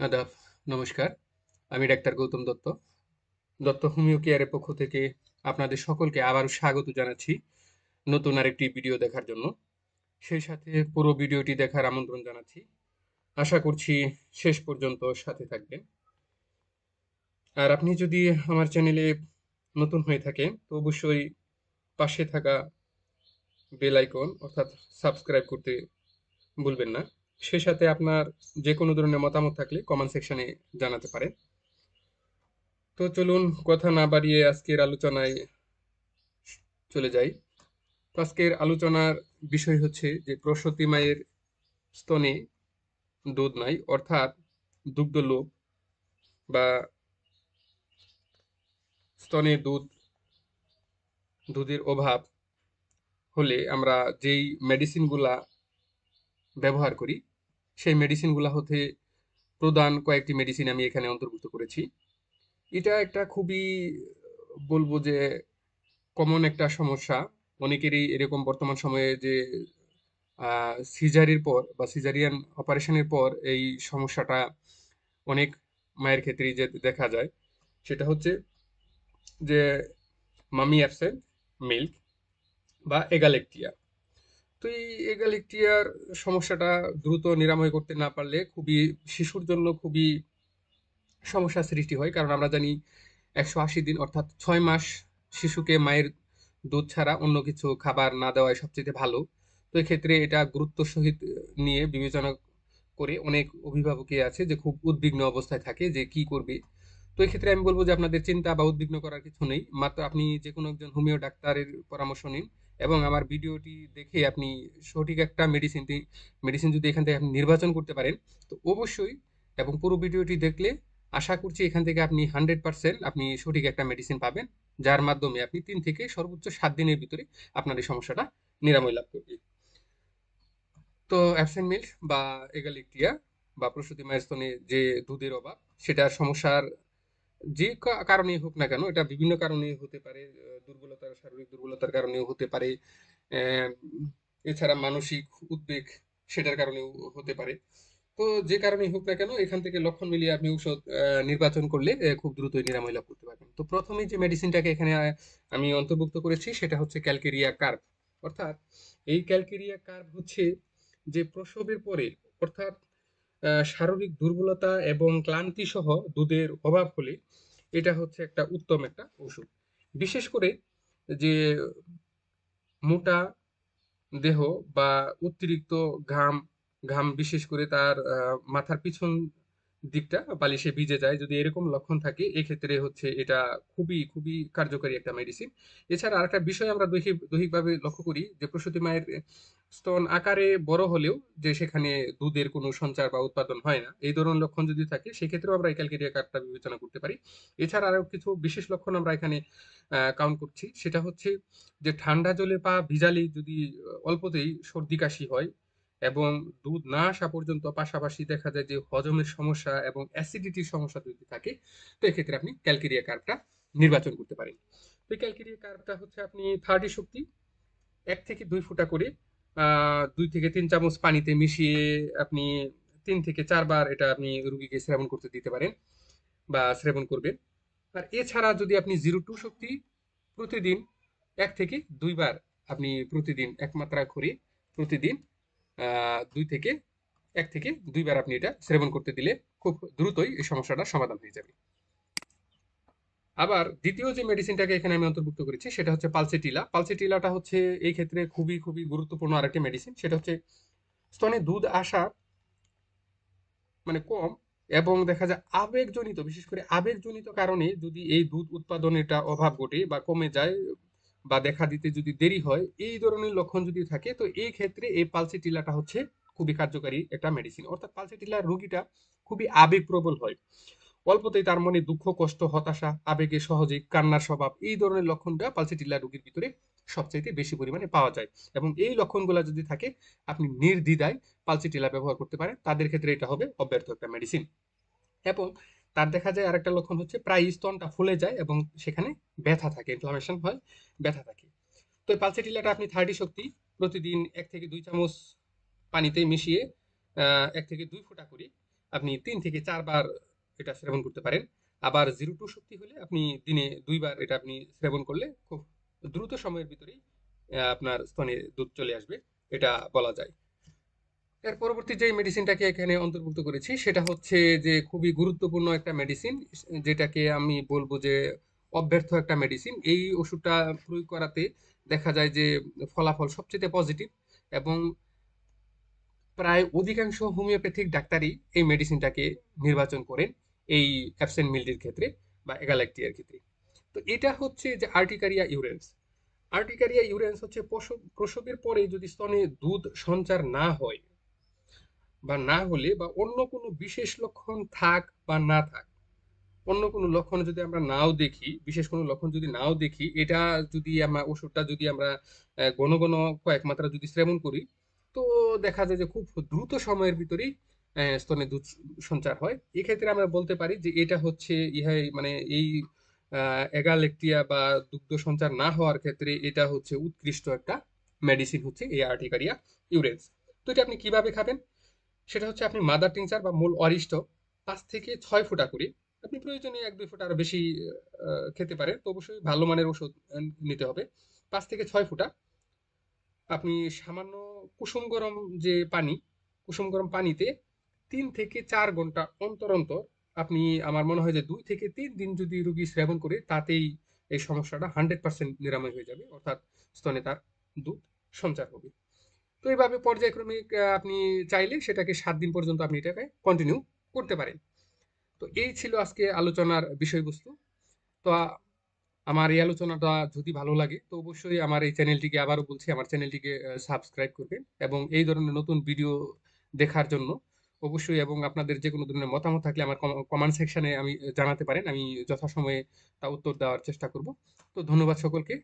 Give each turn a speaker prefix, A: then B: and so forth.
A: আদাব, নমস্কার। আমি ডাক্তার গৌতম দত্ত। দত্ত হোমিও কেয়ারের পক্ষ থেকে আপনাদের সকলকে আবারও স্বাগত জানাচ্ছি নতুন আরেকটি ভিডিও দেখার জন্য। সেই সাথে পুরো ভিডিওটি দেখার আমন্ত্রণ জানাচ্ছি। আশা করছি শেষ পর্যন্ত সাথে থাকবেন। আর আপনি যদি আমার চ্যানেলে নতুন হয়ে থাকেন, তো অবশ্যই পাশে থাকা বেল আইকন, অর্থাৎ সাবস্ক্রাইব করতে ভুলবেন না। সে সাথে আপনার যে কোনো ধরনের মতামত থাকলে কমেন্ট সেকশনে জানাতে পারেন। তো চলুন কথা না বাড়িয়ে আজকের আলোচনায় চলে যাই। তো আজকের আলোচনার বিষয় হচ্ছে যে প্রসূতি মায়ের স্তনে দুধ নাই, অর্থাৎ দুগ্ধলোপ বা স্তনে দুধ, দুধের অভাব হলে আমরা যেই মেডিসিনগুলা ব্যবহার করি সেই মেডিসিনগুলো হতে প্রদান কয়েকটি মেডিসিন আমি এখানে অন্তর্ভুক্ত করেছি। এটা একটা খুবই, বলব যে কমন একটা সমস্যা। অনেকেরই এরকম বর্তমান সময়ে যে সিজারির পর বা সিজারিয়ান অপারেশনের পর এই সমস্যাটা অনেক মায়ের ক্ষেত্রেই যে, দেখা যায়। সেটা হচ্ছে যে, মামি অ্যাবসেন্ট মিল্ক বা এগালেকটিয়া। তো এই এগালেকটিয়ার সমস্যাটা দ্রুত নিরাময় করতে না পারলে খুবই শিশুর জন্য খুবই সমস্যার সৃষ্টি হয়। কারণ আমরা জানি একশো আশি দিন অর্থাৎ ছয় মাস শিশুকে মায়ের দুধ ছাড়া অন্য কিছু খাবার না দেওয়াই সবচেয়ে ভালো। তো এক্ষেত্রে এটা গুরুত্ব সহিত নিয়ে বিবেচনা করে অনেক অভিভাবকই আছে যে খুব উদ্বিগ্ন অবস্থায় থাকে যে কি করবে। তো এক্ষেত্রে আমি বলব যে আপনাদের চিন্তা বা উদ্বিগ্ন করার কিছু নেই। মাত্র আপনি যে কোনো একজন হোমিও ডাক্তারের পরামর্শ নিন। এবং আমার ভিডিওটি দেখে আপনি সঠিক একটা মেডিসিন মেডিসিন যদি এখান থেকে আপনি নির্বাচন করতে পারেন, তো অবশ্যই এবং পুরো ভিডিওটি দেখলে আশা করছি এখান থেকে আপনি হান্ড্রেড পার্সেন্ট আপনি সঠিক একটা মেডিসিন পাবেন, যার মাধ্যমে আপনি তিন থেকে সর্বোচ্চ সাত দিনের ভিতরে আপনার এই সমস্যাটা নিরাময় লাভ করবে। তো অ্যাবসেন্ট মিল্ক বা এগালিকটিয়া বা প্রসূতি মায়ের স্তনে যে দুধের অভাব, সেটার সমস্যার যে কারণে হোক না কেন, এটা বিভিন্ন কারণে হতে পারে দুর্বলতার, শারীরিক দুর্বলতার কারণেও হতে পারে এছাড়া মানসিক উদ্বেগ সেটার কারণেও হতে পারে। তো যে কারণেই হোক না কেন, এখান থেকে লক্ষণ মিলিয়ে আপনি ঔষধ নির্বাচন করলে খুব দ্রুতই নিরাময় লাভ করতে পারবেন। তো প্রথমে যে মেডিসিনটাকে এখানে আমি অন্তর্ভুক্ত করেছি, সেটা হচ্ছে ক্যালকেরিয়া কার্ভ অর্থাৎ এই ক্যালকেরিয়া কার্ভ হচ্ছে যে প্রসবের পরে, অর্থাৎ শারীরিক দুর্বলতা এবং ক্লান্তি সহ দুধের অভাব হলে এটা হচ্ছে একটা উত্তম একটা ওষুধ। বিশেষ করে যে মোটা দেহ বা অতিরিক্ত ঘাম ঘাম বিশেষ করে তার মাথার পিছন দিকটা বালিশে ভিজে যায়, যদি এরকম লক্ষণ থাকে, এক্ষেত্রে হচ্ছে এটা খুবই খুবই কার্যকারী একটা মেডিসিন এছাড়া আরেকটা বিষয় আমরা দৈহিক, দৈহিকভাবে লক্ষ্য করি যে প্রসূতি মায়ের স্তন আকারে বড় হলেও যে সেখানে দুধের কোনো সঞ্চার বা উৎপাদন হয় না, এই ধরনের লক্ষণ যদি থাকে, সেক্ষেত্রেও আমরা এই ক্যালকেরিয়া কার্ডটা বিবেচনা করতে পারি। এছাড়া আরও কিছু বিশেষ লক্ষণ আমরা এখানে কাউন্ট করছি। সেটা হচ্ছে যে ঠান্ডা জলে পা ভিজালেই যদি অল্পতেই সর্দি কাশি হয় এবং দুধ না আসা পর্যন্ত পাশাপাশি দেখা যায় যে হজমের সমস্যা এবং অ্যাসিডিটির সমস্যা যদি থাকে, তো এক্ষেত্রে আপনি ক্যালকেরিয়া কার্ভটা নির্বাচন করতে পারেন। তো ক্যালকেরিয়া কার্ভটা হচ্ছে আপনি থার্টি শক্তি, এক থেকে দুই ফুটা করে দুই থেকে তিন চামচ পানিতে মিশিয়ে আপনি তিন থেকে চারবার এটা আপনি রুগীকে সেবন করতে দিতে পারেন বা সেবন করবেন। আর এছাড়া যদি আপনি জিরো টু শক্তি প্রতিদিন, এক থেকে দুইবার আপনি প্রতিদিন একমাত্রা করে প্রতিদিন দুই থেকে, এক থেকে দুইবার আপনি এটা সেবন করতে দিলে খুব দ্রুতই এই সমস্যাটার সমাধান হয়ে যাবে। আবার দ্বিতীয় যে মেডিসিনটাকে এখানে আমি অন্তর্ভুক্ত করেছি, সেটা হচ্ছে পালসেটিলা। পালসেটিলাটা হচ্ছে এই ক্ষেত্রে খুবই খুবই গুরুত্বপূর্ণ আরেকটি মেডিসিন সেটা হচ্ছে স্তনে দুধ আসা মানে কম এবং দেখা যায় আবেগজনিত, বিশেষ করে আবেগজনিত কারণে যদি এই দুধ উৎপাদনেরটা অভাব ঘটে বা কমে যায় বা দেখা দিতে যদি দেরি হয়, এই ধরনের লক্ষণ যদি থাকে, তো এই ক্ষেত্রে এই পালসিটিলাটা হচ্ছে খুবই কার্যকারী একটা মেডিসিন অর্থাৎ পালসিটিলার রোগীটা খুবই আবেগপ্রবল হয়। অল্পতেই তার মনে দুঃখ, কষ্ট, হতাশা, আবেগে সহজেই কান্নার স্বভাব, এই ধরনের লক্ষণটা পালসিটিলা রোগীর ভিতরে সবচাইতে বেশি পরিমাণে পাওয়া যায়। এবং এই লক্ষণগুলো যদি থাকে, আপনি নির্দ্বিধায় পালসিটিলা ব্যবহার করতে পারেন। তাদের ক্ষেত্রে এটা হবে অব্যর্থ একটা মেডিসিন এবং তার দেখা যায় আরেকটা লক্ষণ হচ্ছে প্রায় স্তনটা ফুলে যায় এবং সেখানে ব্যথা থাকে ইনফ্লামেশন হয়, ব্যথা থাকে। তো পালসেটিলাটা আপনি থার্টি শক্তি প্রতিদিন এক থেকে দুই চামচ পানিতে মিশিয়ে এক থেকে দুই ফোঁটা করে আপনি তিন থেকে চারবার এটা সেবন করতে পারেন। আবার জিরো টু শক্তি হলে আপনি দিনে দুইবার এটা আপনি সেবন করলে খুব দ্রুত সময়ের ভিতরেই আপনার স্তনে দুধ চলে আসবে, এটা বলা যায়। এর পরবর্তী যে মেডিসিনটাকে এখানে অন্তর্ভুক্ত করেছি, সেটা হচ্ছে যে খুবই গুরুত্বপূর্ণ একটা মেডিসিন যেটাকে আমি বলব যে অব্যর্থ একটা মেডিসিন এই ওষুধটা প্রয়োগ করাতে দেখা যায় যে ফলাফল সবচেয়ে পজিটিভ এবং প্রায় অধিকাংশ হোমিওপ্যাথিক ডাক্তারই এই মেডিসিনটাকে নির্বাচন করেন এই অ্যাবসেন্ট মিল্ডির ক্ষেত্রে বা এগাল্যাকটিয়ার ক্ষেত্রে। তো এটা হচ্ছে যে আর্টিকারিয়া ইউরেন্স আর্টিকারিয়া ইউরেন্স হচ্ছে প্রসব প্রসবের পরে যদি স্তনে দুধ সঞ্চার না হয় বা না হলে বা অন্য কোনো বিশেষ লক্ষণ থাক বা না থাক অন্য কোনো লক্ষণ যদি আমরা নাও দেখি, বিশেষ কোনো লক্ষণ যদি নাও দেখি, এটা যদি আমরা, ওষুধটা যদি আমরা ঘন ঘন কয়েক মাত্রা যদি সেবন করি, তো দেখা যায় যে খুব দ্রুত সময়ের ভিতরেই স্তনে দুধ সঞ্চার হয়। এক্ষেত্রে আমরা বলতে পারি যে এটা হচ্ছে ইহাই মানে এই এগালেকটিয়া বা দুগ্ধ সঞ্চার না হওয়ার ক্ষেত্রে এটা হচ্ছে উৎকৃষ্ট একটা মেডিসিন হচ্ছে এই আর্টিকারিয়া ইউরেন্স তো এটা আপনি কীভাবে খাবেন? সেটা হচ্ছে আপনি মাদার টিংচার বা মূল অরিষ্ট পাঁচ থেকে ছয় ফুটা করে আপনি প্রয়োজনে এক, দুই ফুট আরও বেশি খেতে পারেন। তো অবশ্যই ভালো মানের ওষুধ নিতে হবে। পাঁচ থেকে ছয় ফুটা। আপনি সামান্য কুসুম গরম যে পানি, কুসুম গরম পানিতে তিন থেকে চার ঘণ্টা অন্তর অন্তর আপনি, আমার মনে হয় যে দুই থেকে তিন দিন যদি রুগী সেবন করে, তাতেই এই সমস্যাটা হান্ড্রেড পার্সেন্ট নিরাময় হয়ে যাবে। অর্থাৎ স্তনে তার দুধ সঞ্চার হবে। তো এইভাবে পর্যায়ক্রমিক আপনি চাইলে সেটাকে সাত দিন পর্যন্ত আপনি এটাকে কন্টিনিউ করতে পারেন। তো এই ছিল আজকে আলোচনার বিষয়বস্তু। তো আমার এই আলোচনাটা যদি ভালো লাগে, তো অবশ্যই আমার এই চ্যানেলটিকে আবারও বলছি, আমার চ্যানেলটিকে সাবস্ক্রাইব করবেন এবং এই ধরনের নতুন ভিডিও দেখার জন্য অবশ্যই এবং আপনাদের যে কোনো ধরনের মতামত থাকলে আমার কমেন্ট সেকশনে আমি জানাতে পারেন, আমি যথাসময়ে তা উত্তর দেওয়ার চেষ্টা করব। তো ধন্যবাদ সকলকে।